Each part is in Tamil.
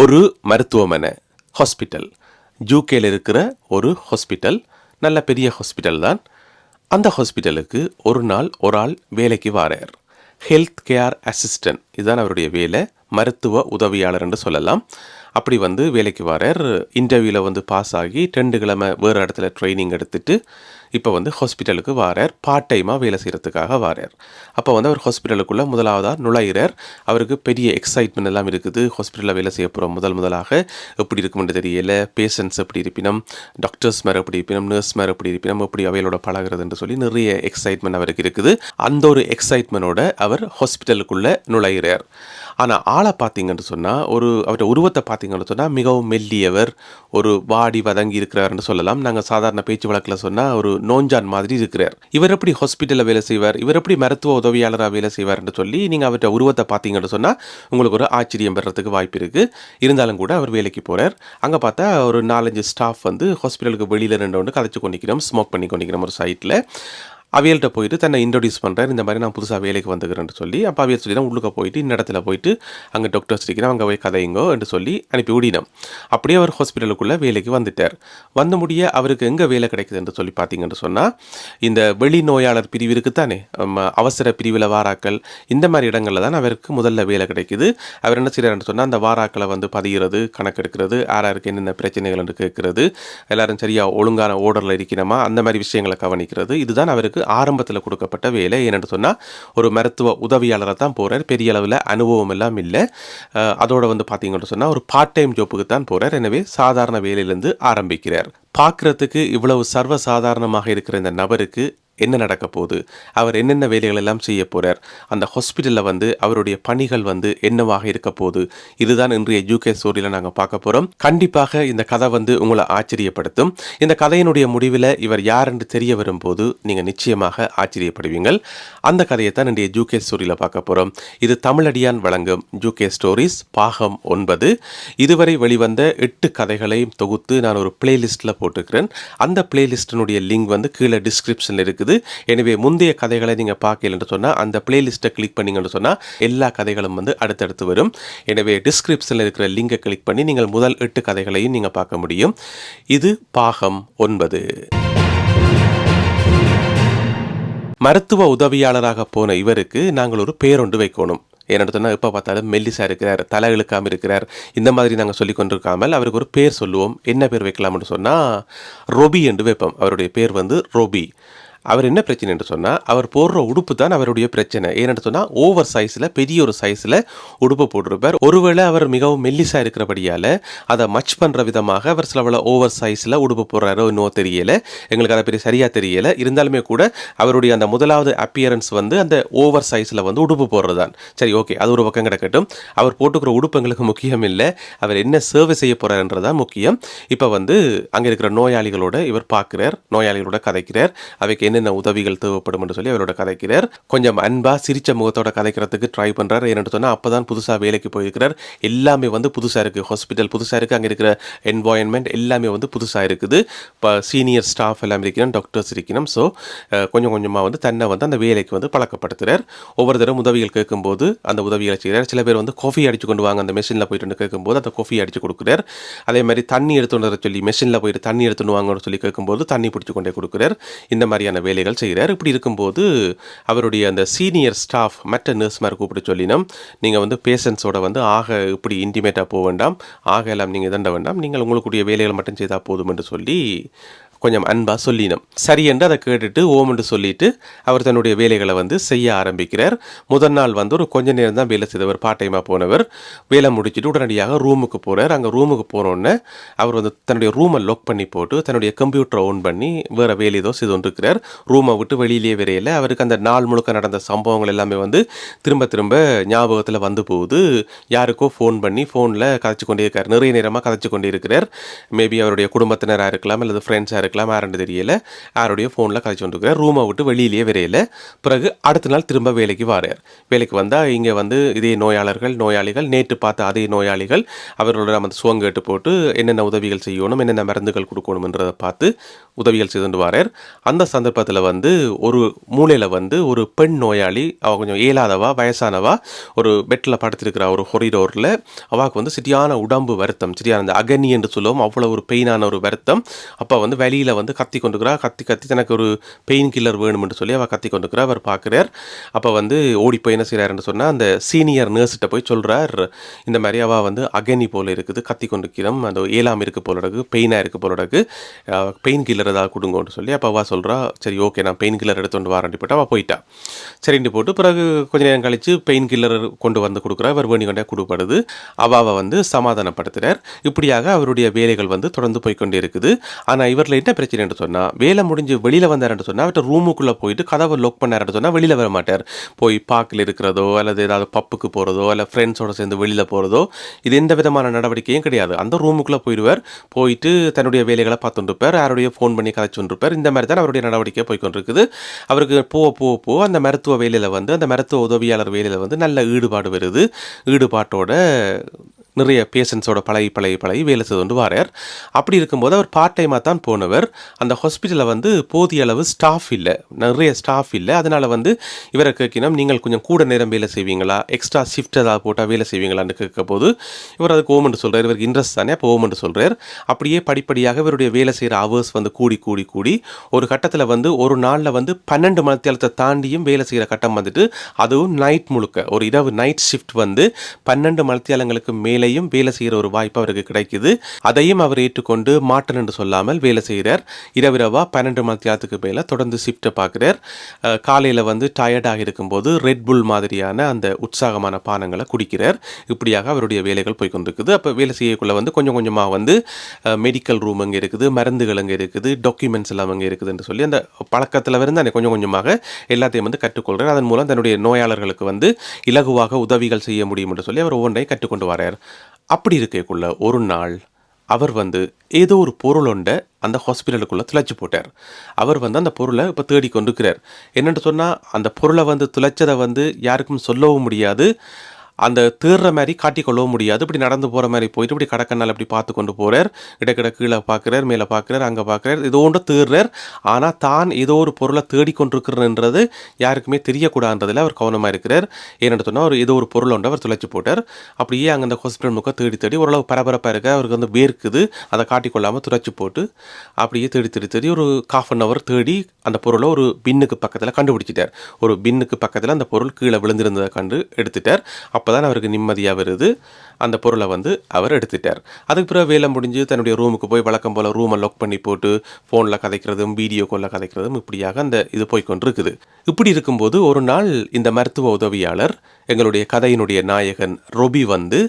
ஒரு மருத்துவமனை ஹாஸ்பிட்டல் ஜூகேல இருக்கிற ஒரு ஹாஸ்பிட்டல் நல்ல பெரிய ஹாஸ்பிட்டல் தான். அந்த ஹாஸ்பிட்டலுக்கு ஒரு நாள் ஒரு ஆள் வேலைக்கு வாரார். ஹெல்த் கேர் அசிஸ்டன்ட் இதுதான் அவருடைய வேலை மருத்துவ உதவியாளர் என்று சொல்லலாம். அப்படி வந்து வேலைக்கு வாரார். இன்டர்வியூவில் வந்து பாஸ் ஆகி ரெண்டு கிழமை வேறு இடத்துல ட்ரைனிங் எடுத்துட்டு இப்போ வந்து ஹாஸ்பிட்டலுக்கு வாரார். பார்ட் டைமாக வேலை செய்கிறதுக்காக வாரார். அப்போ வந்து அவர் ஹாஸ்பிட்டலுக்குள்ளே முதலாவதாக நுழையிறார். அவருக்கு பெரிய எக்ஸைட்மெண்ட் எல்லாம் இருக்குது. ஹாஸ்பிட்டலில் வேலை செய்ய போகிறோம் முதல் முதலாக எப்படி இருக்குமென்று தெரியல. பேஷண்ட்ஸ் எப்படி இருப்பினும் டாக்டர்ஸ் மேலே எப்படி இருப்பினும் நர்ஸ் மேலே எப்படி இருப்பினும் எப்படி அவையோட பழகுறதுன்னு சொல்லி நிறைய எக்ஸைட்மெண்ட் அவருக்கு இருக்குது. அந்த ஒரு எக்ஸைட்மெண்ட்டோட அவர் ஹாஸ்பிட்டலுக்குள்ளே நுழையிறார். ஆனால் ஆளை பார்த்தீங்கன்னு சொன்னால் ஒரு அவருடைய உருவத்தை பார்த்தீங்கன்னு சொன்னால் மிகவும் மெல்லியவர் ஒரு வாடி வதங்கி இருக்கிறார்னு சொல்லலாம். நாங்கள் சாதாரண பேச்சு வழக்கில் சொன்னால் ஒரு நோஞ்சான் மாதிரி இருக்கிறார். இவர் எப்படி ஹாஸ்பிட்டலில் வேலை செய்வார்? இவர் எப்படி மருத்துவ உதவியாளராக வேலை செய்வார்னு சொல்லி நீங்கள் அவர்கிட்ட உருவத்தை பார்த்தீங்கன்னு சொன்னால் உங்களுக்கு ஒரு ஆச்சரியம் பெறத்துக்கு வாய்ப்பு இருக்குது இருந்தாலும் கூட அவர் வேலைக்கு போகிறார் அங்கே பார்த்தா ஒரு நாலஞ்சு ஸ்டாஃப் வந்து ஹாஸ்பிட்டலுக்கு வெளியில் ரெண்டு ஒன்று கதைச்சு கொண்டிக்கிறோம் ஸ்மோக் பண்ணி கொண்டிக்கிறோம் ஒரு சைட்டில் அவியல்கிட்ட போயிட்டு தன்னை இன்ட்ரடியூஸ் பண்ணுறாரு இந்த மாதிரி நான் புதுசாக வேலைக்கு வந்துக்கிறேன்னு சொல்லி அப்போ அவியல் சொல்லி தான் உள்ளுக்க போயிட்டு இந்த இடத்துல போயிட்டு அங்கே டாக்டர்ஸ் இருக்கிறேன் அங்கே போய் கதையுங்கோ என்று சொல்லி அனுப்பி விடினோம் அப்படியே அவர் ஹாஸ்பிட்டலுக்குள்ளே வேலைக்கு வந்துட்டார். வந்து முடிய அவருக்கு எங்கே வேலை கிடைக்குது என்று சொல்லி பார்த்தீங்கன்னு சொன்னால் இந்த வெளி நோயாளர் பிரிவு இருக்குத்தானே அவசர பிரிவில் வாராக்கள் இந்த மாதிரி இடங்களில் தான் அவருக்கு முதல்ல வேலை கிடைக்குது. அவர் என்ன செய்கிறாருன்னு சொன்னால் அந்த வாராக்களை வந்து பதிகிறது கணக்கெடுக்கிறது யாராருக்கு என்னென்ன பிரச்சனைகள் என்று கேட்கறது எல்லாரும் சரியாக ஒழுங்கான ஓர்டரில் இருக்கணுமா அந்த மாதிரி விஷயங்களை கவனிக்கிறது. இதுதான் அவருக்கு ஆரம்பத்தில் கொடுக்கப்பட்ட வேலை ஏன்னு சொன்னால் ஒரு மருத்துவ உதவியாளரை தான் போகிறார் பெரிய அளவில் அனுபவம் எல்லாம் இல்லை. அதோடு அதோட வந்து பார்த்தீங்கன்னு சொன்னால் ஒரு பார்ட் டைம் ஜாப்புக்கு தான் போகிறார் எனவே சாதாரண வேலையிலேருந்து ஆரம்பிக்கிறார். பார்க்குறதுக்கு இவ்வளவு சர்வ சாதாரணமாக இருக்கிற இந்த நபருக்கு என்ன நடக்க போகுது? அவர் என்னென்ன வேலைகள் எல்லாம் செய்ய போகிறார் அந்த ஹாஸ்பிட்டலில் வந்து அவருடைய பணிகள் வந்து என்னவாக இருக்க போகுது? இதுதான் இன்றைய யூகே ஸ்டோரியில் நாங்கள் பார்க்க போகிறோம் கண்டிப்பாக இந்த கதை வந்து உங்களை ஆச்சரியப்படுத்தும். இந்த கதையினுடைய முடிவில் இவர் யார் என்று தெரிய வரும்போது நீங்கள் நிச்சயமாக ஆச்சரியப்படுவீங்கள். அந்த கதையை தான் இன்றைய ஜூகே ஸ்டோரியில் பார்க்க போகிறோம் இது தமிழடியான் வழங்கும் ஜூகே ஸ்டோரிஸ் பாகம் ஒன்பது. இதுவரை வெளிவந்த எட்டு கதைகளையும் தொகுத்து நான் ஒரு பிளேலிஸ்ட்டில் போட்டிருக்கிறேன். அந்த பிளேலிஸ்டினுடைய லிங்க் வந்து கீழே டிஸ்கிரிப்ஷனில் இருக்குது. எனவே முந்தைய கதைகளை நீங்கள் பார்க்கலன்னு சொன்னால் அந்த பிளேலிஸ்ட்டை கிளிக் பண்ணீங்கன்னு சொன்னால் எல்லா கதைகளும் வந்து அடுத்தடுத்து வரும். எனவே டிஸ்கிரிப்ஷனில் இருக்கிற லிங்கை கிளிக் பண்ணி நீங்கள் முதல் எட்டு கதைகளையும் நீங்கள் பார்க்க முடியும். இது பாகம் ஒன்பது. மருத்துவ உதவியாளராக போன இவருக்கு நாங்கள் ஒரு பேரொண்டு வைக்கணும். ஏன்னு சொன்னால் எப்போ பார்த்தாலும் மெல்லிசா இருக்கிறார் தலை இழுக்காமல் இருக்கிறார். இந்த மாதிரி நாங்கள் சொல்லி கொண்டிருக்காமல் அவருக்கு ஒரு பேர் சொல்லுவோம். என்ன பேர் வைக்கலாம்னு சொன்னால் ரொபி என்று வைப்போம். அவருடைய பேர் வந்து ரொபி அவர் என்ன பிரச்சனை என்று சொன்னால் அவர் போடுற உடுப்பு தான் அவருடைய பிரச்சனை. ஏன்னு சொன்னால் ஓவர் சைஸில் பெரிய ஒரு சைஸில் உடுப்பு போட்டிருப்பார். ஒருவேளை அவர் மிகவும் மெல்லிசாக இருக்கிறபடியால் அதை மச் பண்ணுற விதமாக அவர் சில ஓவர் சைஸில் உடுப்பு போடுறாரோ இன்னும் தெரியல. எங்களுக்கு அதை பெரிய சரியாக தெரியல. இருந்தாலுமே கூட அவருடைய அந்த முதலாவது அப்பியரன்ஸ் வந்து அந்த ஓவர் சைஸில் வந்து உடுப்பு போடுறது தான் சரி ஓகே அது ஒரு பக்கம் கிடக்கட்டும். அவர் போட்டுக்கிற உடுப்பு எங்களுக்கு முக்கியம் இல்லை. அவர் என்ன சேவை செய்ய போகிறாருன்றது தான் முக்கியம். இப்போ வந்து அங்கே இருக்கிற நோயாளிகளோட இவர் பார்க்குறார். நோயாளிகளோட கதைக்கிறார். அவைக்கு என்னென்ன உதவிகள் தேவைப்படும் என்று சொல்லி அவரோட கதைக்கிறார். கொஞ்சம் அன்பாக சிரிச்ச முகத்தோட கதைக்கிறதுக்கு ட்ரை பண்ணுறார் ஏன்னு சொன்னால் அப்போ தான் புதுசாக வேலைக்கு போயிருக்கிறார். எல்லாமே வந்து புதுசாக இருக்குது ஹாஸ்பிட்டல் புதுசாக இருக்குது அங்கே இருக்கிற என்வாயன்மெண்ட் எல்லாமே வந்து புதுசாக இருக்குது. இப்போ சீனியர் ஸ்டாஃப் எல்லாம் இருக்கணும் டாக்டர்ஸ் இருக்கணும் ஸோ கொஞ்சம் கொஞ்சமாக வந்து தன்னை வந்து அந்த வேலைக்கு வந்து பழக்கப்படுத்துகிறார் ஒவ்வொரு தடவை உதவிகள் கேட்கும்போது அந்த உதவிகளை செய்கிறார். சில பேர் வந்து காஃபி அடிச்சு கொண்டு வாங்க அந்த மெஷினில் போயிட்டு வந்து கேட்கும்போது அந்த காஃபி அடிச்சு கொடுக்குறார். அதே மாதிரி தண்ணி எடுத்துட்டு வர சொல்லி மெஷினில் போயிட்டு தண்ணி எடுத்துன்னு வாங்கன்னு சொல்லி கேட்கும்போது தண்ணி பிடிச்சி கொண்டே கொடுக்குறார். இந்த மாதிரியான வேலைகள் செய்கிறார். இப்படி இருக்கும்போது அவருடைய அந்த சீனியர் ஸ்டாஃப் மற்ற நர்ஸ்மார் கூப்பிட்டு சொல்லினோம் நீங்கள் வந்து பேஷண்ட்ஸோட வந்து ஆக இப்படி இன்டிமேட்டாக போக வேண்டாம். ஆக எல்லாம் நீங்கள் தண்ட வேண்டாம். நீங்கள் உங்களுக்குரிய வேலைகள் மட்டும் செய்தால் போதும் என்று சொல்லி கொஞ்சம் அன்பாக சொல்லினோம். சரி என்று அதை கேட்டுட்டு ஓம் என்று சொல்லிட்டு அவர் தன்னுடைய வேலைகளை வந்து செய்ய ஆரம்பிக்கிறார். முதல் நாள் வந்து ஒரு கொஞ்ச நேரம் தான் வேலை செய்தவர் பார்ட் டைமாக போனவர். வேலை முடிச்சுட்டு உடனடியாக ரூமுக்கு போகிறார் அங்கே ரூமுக்கு போனோடனே அவர் வந்து தன்னுடைய ரூமை லாக் பண்ணி போட்டு தன்னுடைய கம்ப்யூட்டரை ஓன் பண்ணி வேறு வேலை ஏதோ செய்து கொண்டிருக்கிறார். ரூமை விட்டு வெளியிலேயே வரையில அவருக்கு அந்த நாள் முழுக்க நடந்த சம்பவங்கள் எல்லாமே வந்து திரும்ப திரும்ப ஞாபகத்தில் வந்து போகுது. யாருக்கோ ஃபோன் பண்ணி ஃபோனில் கதைச்சு கொண்டே இருக்கார். நிறைய நேரமாக கதைச்சு கொண்டே இருக்கிறார். மேபி அவருடைய குடும்பத்தினராக இருக்கலாம் அல்லது ஃப்ரெண்ட்ஸாக இருக்கலாம். இருக்கலாம் யாருன்னு தெரியல. யாருடைய ஃபோனில் கதைச்சு கொண்டிருக்கிறார். ரூமை விட்டு வெளியிலேயே விரையில. பிறகு அடுத்த நாள் திரும்ப வேலைக்கு வாரார். வேலைக்கு வந்தால் இங்கே வந்து இதே நோயாளர்கள் நோயாளிகள் நேற்று பார்த்த அதே நோயாளிகள் அவர்களோட நம்ம சுவங்கேட்டு போட்டு என்னென்ன உதவிகள் செய்யணும் என்னென்ன மருந்துகள் கொடுக்கணுன்றதை பார்த்து உதவிகள் செய்துட்டு வாரார். அந்த சந்தர்ப்பத்தில் வந்து ஒரு மூலையில் வந்து ஒரு பெண் நோயாளி அவள் கொஞ்சம் இயலாதவா வயசானவா ஒரு பெட்டில் படுத்திருக்கிற ஒரு ஹொரிடோரில் அவளுக்கு வந்து சரியான உடம்பு வருத்தம் சரியான அந்த அகனி என்று சொல்லுவோம் அவ்வளோ ஒரு பெயினான ஒரு வருத்தம். அப்போ வந்து வெளியில் வந்து கத்தி கொண்டுக்கிறா. கத்தி கத்தி தனக்கு ஒரு பெயின் கில்லர் வேணும்னு சொல்லி அவள் கத்தி கொண்டுக்கிறா. அவர் பார்க்குறார் அப்போ வந்து ஓடி போய் என்ன செய்கிறாருன்னு சொன்னால் அந்த சீனியர் நர்ஸ்கிட்ட போய் சொல்கிறார் இந்த மாதிரி அவள் வந்து அகனி போல் இருக்குது. கத்தி கொண்டுக்கிறோம். அந்த ஏழாம் இருக்குது போல இருக்கு. பெயினாக இருக்குது போல இருக்கு. பெயின் கில்லர் ஏதாவது கொடுங்கன்னு சொல்லி அப்போ அவள் சொல்கிறா சரி ஓகே நான் பெயின் கில்லர் எடுத்துகிட்டு வாரண்டி போட்டு அவள் போயிட்டா. சரின்னு போட்டு பிறகு கொஞ்ச நேரம் கழித்து பெயின் கில்லர் கொண்டு வந்து கொடுக்குறா. இவர் வேணி கொண்டே கொடுப்படுது அவாவை வந்து சமாதானப்படுத்துகிறார் இப்படியாக அவருடைய வேலைகள் வந்து தொடர்ந்து போய்க்கொண்டே இருக்குது ஆனால் இவரில் என்ன பிரச்சனைன்னு சொன்னால் வேலை முடிஞ்சு வெளியில் வந்தாருன்னு சொன்னால் அவர்கிட்ட ரூமுக்குள்ளே போயிட்டு கதவை லோக் பண்ணாருன்னு சொன்னால் வெளியில் வர மாட்டார். போய் பார்க்கில் இருக்கிறதோ அல்லது ஏதாவது பப்புக்கு போகிறதோ அல்ல ஃப்ரெண்ட்ஸோட சேர்ந்து வெளியில் போகிறதோ இது எந்த விதமான நடவடிக்கையும் கிடையாது. அந்த ரூமுக்குள்ளே போயிடுவார். போயிட்டு தன்னுடைய வேலைகளை பார்த்துட்டுருப்பார் யாருடைய ஃபோன் பண்ணி கதைச்சுட்டு இருப்பார். இந்த மாதிரி தான் அவருடைய நடவடிக்கை போய்கொண்டிருக்குது அவருக்கு போக போக போக அந்த மருத்துவ வேலையில் வந்து அந்த மருத்துவ உதவியாளர் வேலையில் வந்து நல்ல ஈடுபாடு வருது. ஈடுபாட்டோட நிறைய பேஷண்ட்ஸோட பழகி பழகி பழகி வேலை செய்து கொண்டு வாரார். அப்படி இருக்கும்போது அவர் பார்ட் டைமாக தான் போனவர். அந்த ஹாஸ்பிட்டலில் வந்து போதிய அளவு ஸ்டாஃப் இல்லை. நிறைய ஸ்டாஃப் இல்லை. அதனால் வந்து இவரை கேட்கணும் நீங்கள் கொஞ்சம் கூட நேரம் வேலை செய்வீங்களா? எக்ஸ்ட்ரா ஷிஃப்ட் ஏதாவது போட்டால் வேலை செய்வீங்களான்னு கேட்க போது இவர் அதுக்கு ஓமெண்ட் சொல்கிறார் இவருக்கு இன்ட்ரெஸ்ட் தானே அப்போ ஓமெண்ட் சொல்கிறார் அப்படியே படிப்படியாக இவருடைய வேலை செய்கிற ஹவர்ஸ் வந்து கூடி கூடி கூடி ஒரு கட்டத்தில் வந்து ஒரு நாளில் வந்து பன்னெண்டு மணித்தியாலத்தை தாண்டியும் வேலை செய்கிற கட்டம் வந்துட்டு அதுவும் நைட் முழுக்க. ஒரு இரவு நைட் ஷிஃப்ட் வந்து பன்னெண்டு மணித்தியாலங்களுக்கு மேலேயும் வேலை செய்கிற ஒரு வாய்ப்பு அவருக்கு கிடைக்குது. அதையும் அவர் ஏற்றுக்கொண்டு மாட்டன் என்று சொல்லாமல் வேலை செய்கிறார். இரவிரவா பன்னெண்டு மணித்தியாலத்துக்கு மேலே தொடர்ந்து ஷிஃப்ட்டை பார்க்குறார். காலையில் வந்து டயர்டாக இருக்கும்போது ரெட் புல் மாதிரியான அந்த உற்சாகமான பானங்களை குடிக்கிறார். இப்படியாக அவருடைய வேலைகள் போய் கொண்டிருக்குது. அப்போ வேலை செய்யக்குள்ள வந்து கொஞ்சம் கொஞ்சமாக வந்து மெடிக்கல் ரூம் அங்கே இருக்குது மருந்துகள் அங்கே இருக்குது டாக்குமெண்ட்ஸ் எல்லாம் அங்கே இருக்குதுன்னு சொல்லி அந்த பழக்கத்தில் இருந்து அந்த கொஞ்சம் கொஞ்சமாக எல்லாத்தையும் வந்து கற்றுக்கொள்கிறார். அதன் மூலம் தன்னுடைய நோயாளர்களுக்கு வந்து இலகுவாக உதவிகள் செய்ய முடியும் என்று சொல்லி அவர் ஒவ்வொன்றையும் கற்றுக்கொண்டு வரார் அப்படி இருக்கக்குள்ள ஒரு நாள் அவர் வந்து ஏதோ ஒரு பொருள் ஒன்றை அந்த ஹாஸ்பிட்டலுக்குள்ளே துளைச்சி போட்டார். அவர் வந்து அந்த பொருளை இப்போ தேடி கொண்டுக்கிறார் என்னென்னு சொன்னால் அந்த பொருளை வந்து துளைச்சதை வந்து யாருக்கும் சொல்லவும் முடியாது. அந்த தேர்ற மாதிரி காட்டிக்கொள்ளவும் முடியாது. இப்படி நடந்து போகிற மாதிரி போயிட்டு இப்படி கடக்கனால் அப்படி பார்த்து கொண்டு போகிறார் இடக்கிட கீழே பார்க்குறார் மேலே பார்க்குறார் அங்கே பார்க்குறார். இது ஒன்று தேடுறார் ஆனால் தான் ஏதோ ஒரு பொருளை தேடிக்கொண்டிருக்கிறன்றது யாருக்குமே தெரியக்கூடாதுன்றதில் அவர் கவனமாக இருக்கிறார். ஏன்னு சொன்னால் அவர் ஏதோ ஒரு பொருள் ஒன்று அவர் துளைச்சி போட்டார். அப்படியே அங்கே அந்த ஹாஸ்பிட்டல் முக்கம் தேடி தேடி ஓரளவு பரபரப்பாக இருக்க அவருக்கு வந்து வேர்க்குது. அதை காட்டிக்கொள்ளாமல் துளைச்சி போட்டு அப்படியே தேடி தேடி தேடி ஒரு காஃப் அன் ஹவர் தேடி அந்த பொருளை ஒரு பின்னுக்கு பக்கத்தில் கண்டுபிடிச்சிட்டார். ஒரு பின்னுக்கு பக்கத்தில் அந்த பொருள் கீழே விழுந்திருந்ததை கண்டு எடுத்துட்டார். அப்போ தான் அவருக்கு நிம்மதியாக வருது. அந்த பொருளை வந்து அவர் எடுத்துட்டார். அதுக்கு பிறகு வேலை முடிஞ்சு தன்னுடைய ரூமுக்கு போய் வழக்கம் போல் ரூமை லாக் பண்ணி போட்டு ஃபோனில் கதைக்கிறதும் வீடியோ காலில் கதைக்கிறதும் இப்படியாக அந்த இது போய்க்கொண்டு இருக்குது இப்படி இருக்கும்போது ஒரு நாள் இந்த மருத்துவ உதவியாளர் எங்களுடைய கதையினுடைய நாயகன் ரொபி வந்து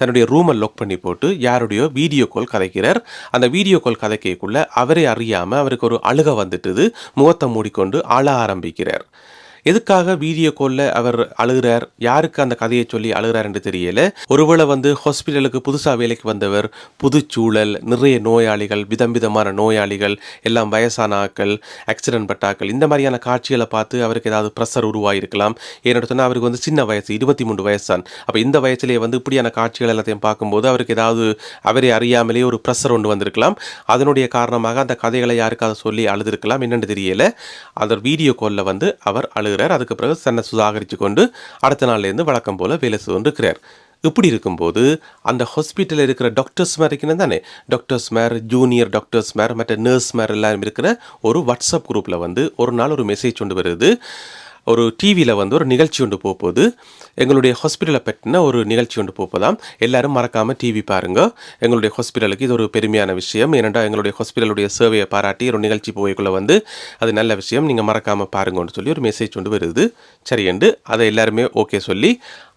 தன்னுடைய ரூமை லாக் பண்ணி போட்டு யாருடையோ வீடியோ கால் கதைக்கிறார். அந்த வீடியோ கால் கதைக்கக்குள்ள அவரே அறியாமல் அவருக்கு ஒரு அழுக வந்துட்டுது. முகத்தை மூடிக்கொண்டு அழ ஆரம்பிக்கிறார். எதுக்காக வீடியோ காலில் அவர் அழுகிறார்? யாருக்கு அந்த கதையை சொல்லி அழுகிறார் என்று தெரியல. ஒருவேளை வந்து ஹாஸ்பிட்டலுக்கு புதுசாக வேலைக்கு வந்தவர் புதுச்சூழல் நிறைய நோயாளிகள் விதம் விதமான நோயாளிகள் எல்லாம் வயசான ஆக்கள் ஆக்சிடென்ட் பட்டாக்கள் இந்த மாதிரியான காட்சிகளை பார்த்து அவருக்கு ஏதாவது ப்ரெஷர் உருவாயிருக்கலாம். ஏன்னு சொன்னால் அவருக்கு வந்து சின்ன வயசு இருபத்தி மூணு வயசான். அப்போ இந்த வயசுலேயே வந்து இப்படியான காட்சிகள் எல்லாத்தையும் பார்க்கும்போது அவருக்கு ஏதாவது அவரை அறியாமலே ஒரு ப்ரெஷர் ஒன்று வந்திருக்கலாம். அதனுடைய காரணமாக அந்த கதைகளை யாருக்காவது சொல்லி அழுதுருக்கலாம். என்னென்னு தெரியல. அதர் வீடியோ காலில் வந்து அவர் அழு அழுகிறார் அதுக்கு பிறகு தன்னை சுதாகரித்து கொண்டு அடுத்த நாள்லேருந்து வழக்கம் போல் வேலை செய்து கொண்டிருக்கிறார் இப்படி இருக்கும்போது அந்த ஹாஸ்பிட்டலில் இருக்கிற டாக்டர்ஸ் மாதிரி இருக்கணும் தானே? டாக்டர்ஸ் மேர் ஜூனியர் டாக்டர்ஸ் மேர் மற்ற நர்ஸ் மேர் எல்லாரும் இருக்கிற ஒரு வாட்ஸ்அப் குரூப்பில் வந்து ஒரு நாள் ஒரு மெசேஜ் கொண்டு வருது. ஒரு டிவியில் வந்து ஒரு நிகழ்ச்சி ஒன்று போகுது. எங்களுடைய ஹாஸ்பிட்டலை பற்றின ஒரு நிகழ்ச்சி ஒன்று போப்பதாம். எல்லாரும் மறக்காமல் டிவி பாருங்கள் எங்களுடைய ஹாஸ்பிட்டலுக்கு இது ஒரு பெருமையான விஷயம். ஏனென்றால் எங்களுடைய ஹாஸ்பிட்டலுடைய சேவையை பாராட்டி ஒரு நிகழ்ச்சி போய்க்குள்ளே வந்து அது நல்ல விஷயம். நீங்கள் மறக்காமல் பாருங்கன்னு சொல்லி ஒரு மெசேஜ் ஒன்று வருது. சரியண்டு அதை எல்லாருமே ஓகே சொல்லி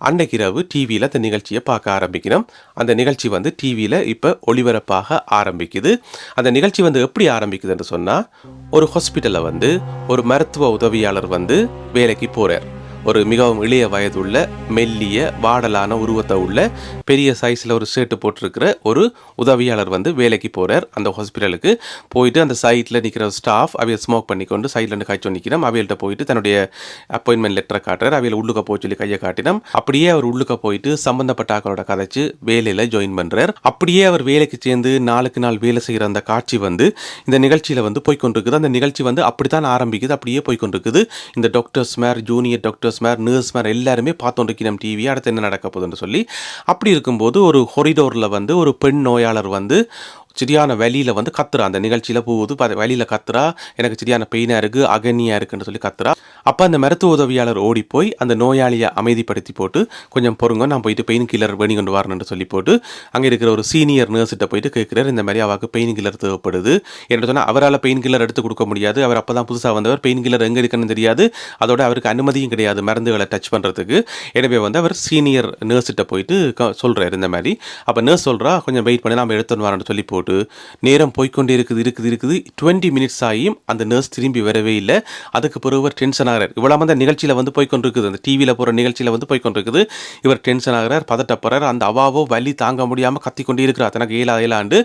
அன்னைக்கு இரவு டிவியில் அந்த நிகழ்ச்சியை பார்க்க ஆரம்பிக்கணும். அந்த நிகழ்ச்சி வந்து டிவியில் இப்போ ஒளிபரப்பாக ஆரம்பிக்குது. அந்த நிகழ்ச்சி வந்து எப்படி ஆரம்பிக்குதுன்னு சொன்னால் ஒரு ஹாஸ்பிட்டலில் வந்து ஒரு மருத்துவ உதவியாளர் வந்து வேலைக்கு போகிறார் ஒரு மிகவும் இளைய வயதுள்ள மெல்லிய வாடலான உருவத்தை உள்ள பெரிய சைஸில் ஒரு ஷர்ட்டு போட்டிருக்கிற ஒரு உதவியாளர் வந்து வேலைக்கு போகிறார் அந்த ஹாஸ்பிட்டலுக்கு போயிட்டு அந்த சைட்டில் நிற்கிற ஸ்டாஃப் அவையை ஸ்மோக் பண்ணிக்கொண்டு சைடில் இருந்து காய்ச்சி நிற்கிறோம் அவையில்கிட்ட போயிட்டு தன்னுடைய அப்பாயின்மெண்ட் லெட்டரை காட்டுறார். அவையில் உள்ளுக்க போய் சொல்லி கையை காட்டினோம். அப்படியே அவர் உள்ளுக்க போயிட்டு சம்பந்தப்பட்ட ஆக்களோட கதைச்சு வேலையில் ஜாயின் பண்ணுறார் அப்படியே அவர் வேலைக்கு சேர்ந்து நாளுக்கு நாள் வேலை செய்கிற அந்த காட்சி வந்து இந்த நிகழ்ச்சியில் வந்து போய்க்கொண்டிருக்குது. அந்த நிகழ்ச்சி வந்து அப்படி தான் ஆரம்பிக்குது. அப்படியே போய்க்கொண்டிருக்குது. இந்த டாக்டர்ஸ் மேர் ஜூனியர் டாக்டர்ஸ் மேர் நர்ஸ் மேர் எல்லாருமே பார்த்துட்டு டிவி அடுத்து என்ன நடக்க போகுதுன்னு சொல்லி அப்படி இருக்கும்போது ஒரு ஹொரிடோரில் வந்து ஒரு பெண் நோயாளர் வந்து சரியான வழியில் வந்து கத்துறா. அந்த நிகழ்ச்சியில் போகுது வழியில் கத்துறா. எனக்கு சரியான பெயினாக இருக்குது அகனியாக இருக்குன்னு சொல்லி கத்துறா. அப்போ அந்த மருத்துவ உதவியாளர் ஓடி போய் அந்த நோயாளியை அமைதிப்படுத்தி போட்டு கொஞ்சம் பொறுங்க நான் போயிட்டு பெயின் கில்லர் வேணி கொண்டு வரணும்னு சொல்லி போட்டு அங்கே இருக்கிற ஒரு சீனியர் நர்ஸ்கிட்ட போயிட்டு கேட்குறாரு இந்த மாதிரி அவருக்கு பெயின் கில்லர் தேவைப்படுது. என்ன சொன்னால் அவரால் பெயின் கில்லர் எடுத்து கொடுக்க முடியாது. அவர் அப்போ தான் புதுசாக வந்தவர். பெயின் கில்லர் எங்கே இருக்குன்னு தெரியாது. அதோட அவருக்கு அனுமதியும் கிடையாது. மருந்துகளை டச் பண்ணுறதுக்கு எனவே வந்து அவர் சீனியர் நர்ஸ்கிட்ட போயிட்டு க- இந்த மாதிரி. அப்போ நர்ஸ் சொல்கிறா கொஞ்சம் வெயிட் பண்ணி நம்ம எடுத்துன்னு வரேன்னு சொல்லி போட்டு நேரம் போய்க்கொண்டே இருக்குது இருக்குது இருக்குது. டுவெண்ட்டி மினிட்ஸ் ஆகியும் அந்த நர்ஸ் திரும்பி வரவே இல்லை. அதுக்கு பிறகு இவர் டென்ஷன் ஆகிறார். இவ்வளோ அந்த நிகழ்ச்சியில் வந்து போய்கொண்டிருக்குது அந்த டிவியில் போகிற நிகழ்ச்சியில் வந்து போய்கொண்டிருக்குது இவர் டென்ஷன் ஆகிறார் பதட்டப்படுறார். அந்த அவாவோ வலி தாங்க முடியாமல் கத்திக்கொண்டே இருக்கிறார். தனக்கு ஏழா ஏழாண்டு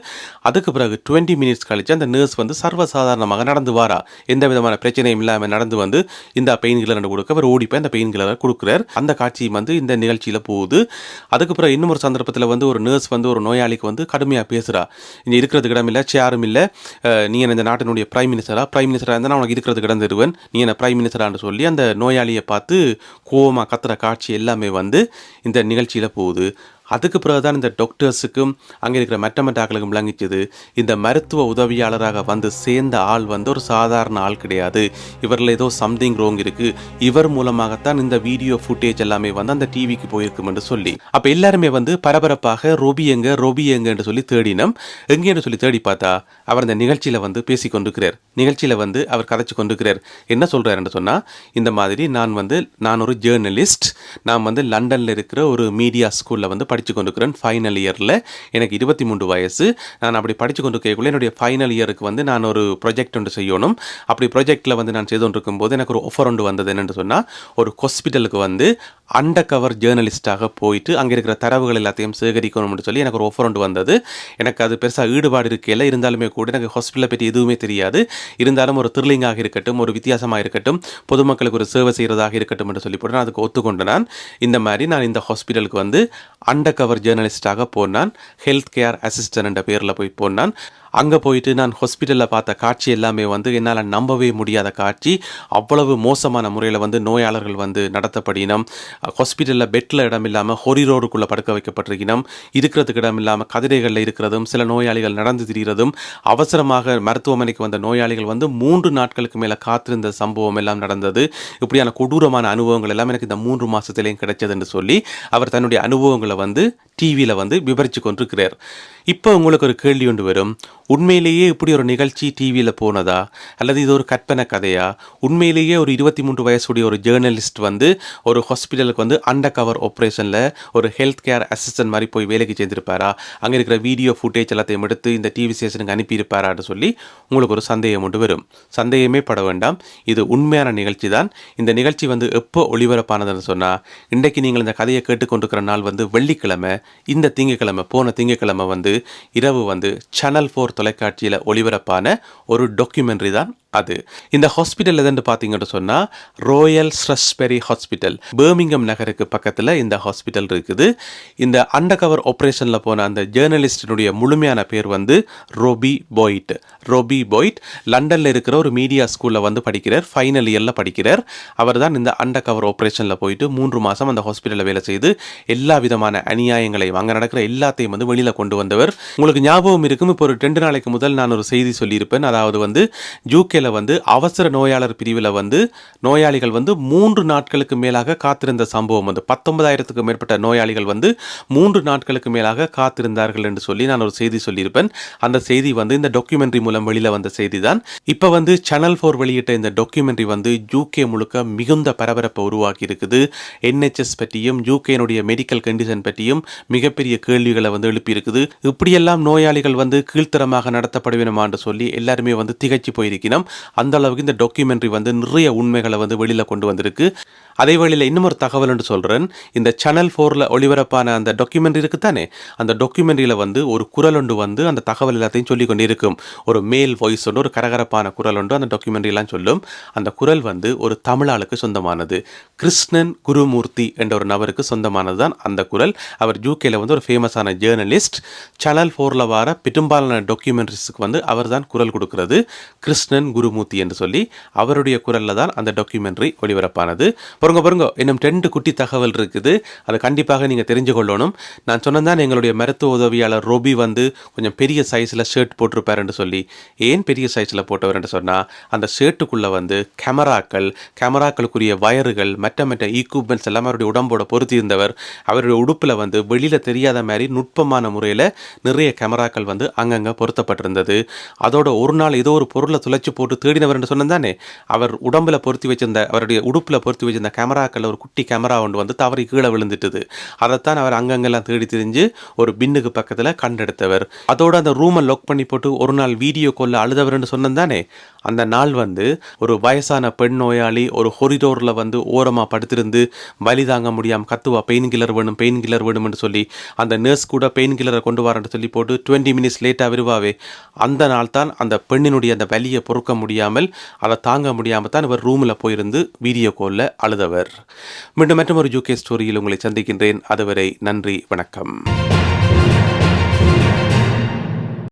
அதுக்கு பிறகு டுவெண்ட்டி மினிட்ஸ் கழித்து அந்த நர்ஸ் வந்து சர்வசாதாரணமாக நடந்து வாரா. எந்த விதமான பிரச்சனையும் இல்லாமல் நடந்து வந்து இந்த பெயின் கிளர் கொடுக்க அவர் ஓடி போய் அந்த பெயின் கில்லரை கொடுக்குறார். அந்த காட்சியும் வந்து இந்த நிகழ்ச்சியில் போகுது. அதுக்கு பிறகு இன்னும் ஒரு சந்தர்ப்பத்தில் வந்து ஒரு நர்ஸ் வந்து ஒரு நோயாளிக்கு வந்து கடுமையாக பேசுகிறா இங்கே இருக்கிறதுக்கு இடம் இல்லை. சேரும் இல்லை நீ என்ன இந்த நாட்டினுடைய பிரைம் மினிஸ்டரா பிரைம் மினிஸ்டராக இருந்தால் நான் உனக்கு இருக்கிறதுக்கு இடம் தருவேன். நீ என்ன பிரைம் மினிஸ்டரான்னு சொல்லி அந்த நோயாளியை பார்த்து கோவமாக கத்துற காட்சி எல்லாமே வந்து இந்த நிகழ்ச்சியில் போகுது. அதுக்கு பிறகுதான் இந்த டாக்டர்ஸுக்கும் அங்கே இருக்கிற மற்ற மற்ற ஆக்களுக்கும் விளங்கிச்சது. இந்த மருத்துவ உதவியாளராக வந்து சேர்ந்த ஆள் வந்து ஒரு சாதாரண ஆள் கிடையாது. இவரில் ஏதோ சம்திங் ரோங் இருக்குது இவர் மூலமாகத்தான் இந்த வீடியோ ஃபுட்டேஜ் எல்லாமே வந்து அந்த டிவிக்கு போயிருக்கும் என்று சொல்லி. அப்போ எல்லாருமே வந்து பரபரப்பாக ரொபி எங்க ரொபி எங்கன்னு சொல்லி தேடினோம். எங்கேன்னு சொல்லி தேடி பார்த்தா அவர் அந்த நிகழ்ச்சியில் வந்து பேசி கொண்டிருக்கிறார். நிகழ்ச்சியில் வந்து அவர் கதைச்சு கொண்டிருக்கிறார். என்ன சொல்கிறாருன்னு சொன்னால் இந்த மாதிரி நான் வந்து நான் ஒரு ஜேர்னலிஸ்ட் நான் வந்து லண்டனில் இருக்கிற ஒரு மீடியா ஸ்கூலில் வந்து படித்து கொண்டிருக்கிறேன் ஃபைனல் இயரில் எனக்கு இருபத்தி மூன்று வயசு. நான் அப்படி படித்து கொண்டு கேட்கல என்னுடைய ஃபைனல் இயருக்கு வந்து நான் ஒரு ப்ராஜெக்ட் ஒன்று செய்யணும். அப்படி ப்ரொஜெக்டில் வந்து நான் செய்து கொண்டிருக்கும் போது எனக்கு ஒரு ஆஃபர் ஒன்று வந்தது. என்னென்னு சொன்னால் ஒரு ஹாஸ்பிட்டலுக்கு வந்து அண்டர் கவர் ஜேர்னலிஸ்ட்டாக போயிட்டு அங்கே இருக்கிற தரவுகள் எல்லாத்தையும் சேகரிக்கணும்னு சொல்லி எனக்கு ஒரு ஆஃபர் ஒன்று வந்தது. எனக்கு அது பெருசாக ஈடுபாடு இருக்கையில் இருந்தாலுமே கூட எனக்கு ஹாஸ்பிட்டலை பற்றி எதுவுமே தெரியாது. இருந்தாலும் ஒரு த்ரில்லிங்காக இருக்கட்டும் ஒரு வித்தியாசமாக இருக்கட்டும் பொதுமக்களுக்கு ஒரு சேவை செய்கிறதாக இருக்கட்டும் என்று சொல்லி போட்டு நான் அதுக்கு ஒத்துக்கொண்டு நான் இந்த மாதிரி நான் இந்த ஹாஸ்பிட்டலுக்கு வந்து அண்டர் கவர் ஜேர்னலிஸ்டாக போனான். ஹெல்த் கேர் அசிஸ்டன்ட் என்ற பேரில் போய் போனான். அங்கே போயிட்டு நான் ஹாஸ்பிட்டலில் பார்த்த காட்சி எல்லாமே வந்து என்னால் நம்பவே முடியாத காட்சி. அவ்வளவு மோசமான முறையில் வந்து நோயாளர்கள் வந்து நடத்தப்படினம் ஹாஸ்பிட்டலில் பெட்டில் இடம் இல்லாமல் ஹொரிரோடுக்குள்ளே படுக்க வைக்கப்பட்டிருக்கணும் இருக்கிறதுக்கு இடம் இல்லாமல் கதிரைகளில் இருக்கிறதும் சில நோயாளிகள் நடந்து திரிகிறதும் அவசரமாக மருத்துவமனைக்கு வந்த நோயாளிகள் வந்து மூன்று நாட்களுக்கு மேலே காத்திருந்த சம்பவம் எல்லாம் நடந்தது. இப்படியான கொடூரமான அனுபவங்கள் எல்லாம் எனக்கு இந்த மூன்று மாதத்துலேயும் கிடைச்சதுன்னு சொல்லி அவர் தன்னுடைய அனுபவங்களை வந்து டிவியில் வந்து விவரித்து கொண்டிருக்கிறார். இப்போ உங்களுக்கு ஒரு கேள்வி ஒன்று வரும். உண்மையிலேயே இப்படி ஒரு நிகழ்ச்சி டிவியில் போனதா? அல்லது இது ஒரு கற்பனை கதையா? உண்மையிலேயே ஒரு இருபத்தி மூன்று வயசுடைய ஒரு ஜேர்னலிஸ்ட் வந்து ஒரு ஹாஸ்பிட்டலுக்கு வந்து அண்டர் கவர் ஆப்ரேஷனில் ஒரு ஹெல்த் கேர் அசிஸ்டன்ட் மாதிரி போய் வேலைக்கு சேர்ந்திருப்பாரா? அங்கே இருக்கிற வீடியோ ஃபுட்டேஜ் எல்லாத்தையும் எடுத்து இந்த டிவி ஸ்டேஷனுக்கு அனுப்பியிருப்பாரான்னு சொல்லி உங்களுக்கு ஒரு சந்தேகம் ஒன்று வரும். சந்தேகமே பட வேண்டாம். இது உண்மையான நிகழ்ச்சி தான். இந்த நிகழ்ச்சி வந்து எப்போ ஒளிபரப்பானதுன்னு சொன்னால் இன்றைக்கு நீங்கள் இந்த கதையை கேட்டுக்கொண்டிருக்கிற நாள் வந்து வெள்ளிக்கிழமை இந்த திங்கக்கிழமை போன திங்கக்கிழமை வந்து இரவு வந்து சேனல் ஃபோர் தொலைக்காட்சியில் ஒளிபரப்பான ஒரு டாக்குமெண்ட்ரி தான் அது. இந்த ஹாஸ்பிட்டல் எதுன்னு பார்த்தீங்கன்னு சொன்னால் ரோயல் ஸ்ரஸ்பெரி ஹாஸ்பிட்டல் பேர்மிங்கம் நகருக்கு பக்கத்தில் இந்த ஹாஸ்பிட்டல் இருக்குது. இந்த அண்டர் கவர் ஆப்ரேஷனில் போன அந்த ஜேர்னலிஸ்டினுடைய முழுமையான பேர் வந்து ரோபி பாய்ட் ரோபி பாய்ட் லண்டனில் இருக்கிற ஒரு மீடியா ஸ்கூலில் வந்து படிக்கிறார். ஃபைனல் இயரில் படிக்கிறார். அவர் தான் இந்த அண்டர் கவர் ஆப்ரேஷனில் போயிட்டு மூன்று மாதம் அந்த ஹாஸ்பிட்டலில் வேலை செய்து எல்லா விதமான அநியாயங்களையும் அங்கே நடக்கிற எல்லாத்தையும் வந்து வெளியில் கொண்டு வந்தவர். உங்களுக்கு ஞாபகம் இருக்கும் இப்போ ஒரு ரெண்டு நாளைக்கு முதல் நான் ஒரு செய்தி சொல்லியிருப்பேன். அதாவது வந்து ஜூகே யூகேல வந்து அவசர நோயாளர் பிரிவில் வந்து நோயாளிகள் வந்து மூன்று நாட்களுக்கு மேலாக காத்திருந்த சம்பவம் வந்து பத்தொன்பதாயிரத்துக்கு மேற்பட்ட நோயாளிகள் வந்து மூன்று நாட்களுக்கு மேலாக காத்திருந்தார்கள் என்று சொல்லி நான் ஒரு செய்தி சொல்லியிருப்பேன். அந்த செய்தி வந்து இந்த டாக்குமெண்ட்ரி மூலம் வெளியில் வந்த செய்தி தான் இப்போ வந்து சேனல் ஃபோர் வெளியிட்ட இந்த டாக்குமெண்ட்ரி வந்து யூகே முழுக்க மிகுந்த பரபரப்பை உருவாக்கி இருக்குது. என்ஹெச்எஸ் பற்றியும் யூகேனுடைய மெடிக்கல் கண்டிஷன் பற்றியும் மிகப்பெரிய கேள்விகளை வந்து எழுப்பியிருக்குது இப்படியெல்லாம் நோயாளிகள் வந்து கீழ்த்தரமாக நடத்தப்பட வேணுமான்னு சொல்லி எல்லாருமே வந்து திகைச்சு போயிருக்கணும் அந்த அளவுக்கு இந்த டாக்குமெண்ட்ரி வந்து நிறைய உண்மைகளை வந்து வெளியில் கொண்டு வந்திருக்கு. அதே வேளையில் இன்னும் ஒரு தகவல் என்று சொல்கிறேன் இந்த சேனல் ஃபோரில் ஒளிபரப்பான அந்த டாக்குமெண்ட்ரி இருக்கு தானே அந்த டாக்குமெண்ட்ரியில் வந்து ஒரு குரல் ஒன்று வந்து அந்த தகவல் எல்லாத்தையும் சொல்லி கொண்டிருக்கும். ஒரு மேல் வாய்ஸ் ஒன்று ஒரு கரகரப்பான குரல் ஒன்று அந்த டாக்குமெண்ட்ரிலாம் சொல்லும். அந்த குரல் வந்து ஒரு தமிழாளுக்கு சொந்தமானது. கிருஷ்ணன் குருமூர்த்தி என்ற ஒரு நபருக்கு சொந்தமானது தான் அந்த குரல். அவர் யூகேல வந்து ஒரு ஃபேமஸான ஜேர்னலிஸ்ட் சேனல் ஃபோரில் வர பெரும்பாலான டாக்குமெண்ட்ரிஸுக்கு வந்து அவர் தான் குரல் கொடுக்கிறது. கிருஷ்ணன் குருமூர்த்தி என்று சொல்லி அவருடைய குரலில் தான் அந்த டாக்குமெண்ட்ரி ஒளிபரப்பானது. பொறுங்க பொறுங்க இன்னும் ரெண்டு குட்டி தகவல் இருக்குது. அதை கண்டிப்பாக நீங்கள் தெரிஞ்சு கொள்ளணும். நான் சொன்னதான் எங்களுடைய மருத்துவ உதவியாளர் ரோபி வந்து கொஞ்சம் பெரிய சைஸில் ஷர்ட் போட்டிருப்பாருன்னு சொல்லி. ஏன் பெரிய சைஸில் போட்டவர்னு சொன்னால் அந்த ஷர்ட்டுக்குள்ளே வந்து கேமராக்கள் கேமராக்களுக்குரிய வயர்கள் மற்ற மற்ற ஈக்யூப்மெண்ட்ஸ் எல்லாம் அவருடைய உடம்போட பொருத்தி இருந்தவர். அவருடைய உடுப்பில் வந்து வெளியில் தெரியாத மாதிரி நுட்பமான முறையில் நிறைய கேமராக்கள் வந்து அங்கங்கே பொருத்தப்பட்டிருந்தது. அதோட ஒரு நாள் ஏதோ ஒரு பொருளை துளைச்சி போட்டு தேடினவர் சொன்னேன் தானே அவர் உடம்பில் பொருத்தி வச்சிருந்த அவருடைய உடுப்பில் பொருத்தி வச்சிருந்த கேமராக்களில் ஒரு குட்டி கேமரா ஒன்று வந்து தவறி கீழே விழுந்துட்டுது. அதைத்தான் அவர் அங்கங்கெல்லாம் தேடி தெரிஞ்சு ஒரு பின்னுக்கு பக்கத்தில் கண்டெடுத்தவர் அதோட அந்த ரூமை லாக் பண்ணி போட்டு ஒரு நாள் வீடியோ கொல்ல அழுதவர்னு சொன்னேன் தானே அந்த நாள் வந்து ஒரு வயசான பெண் நோயாளி ஒரு ஹொரிடோரில் வந்து ஓரமாக படுத்திருந்து வலி தாங்க முடியாமல் கத்துவா பெயின் கில்லர் வேணும் பெயின் கில்லர் வேணும்னு சொல்லி அந்த நர்ஸ் கூட பெயின் கில்லரை கொண்டு வரேன்னு சொல்லி போட்டு டுவெண்ட்டி மினிட்ஸ் லேட்டாக வருவாவே அந்த நாள் தான் அந்த பெண்ணினுடைய அந்த வலியை பொறுக்க முடியாமல் அதை தாங்க முடியாமல் தான் இவர் ரூமில் போயிருந்து வீடியோ காலில் அழுதவர் மீண்டும் மற்றும் ஒரு யூகே ஸ்டோரியில் உங்களை சந்திக்கின்றேன். அதுவரை நன்றி வணக்கம்.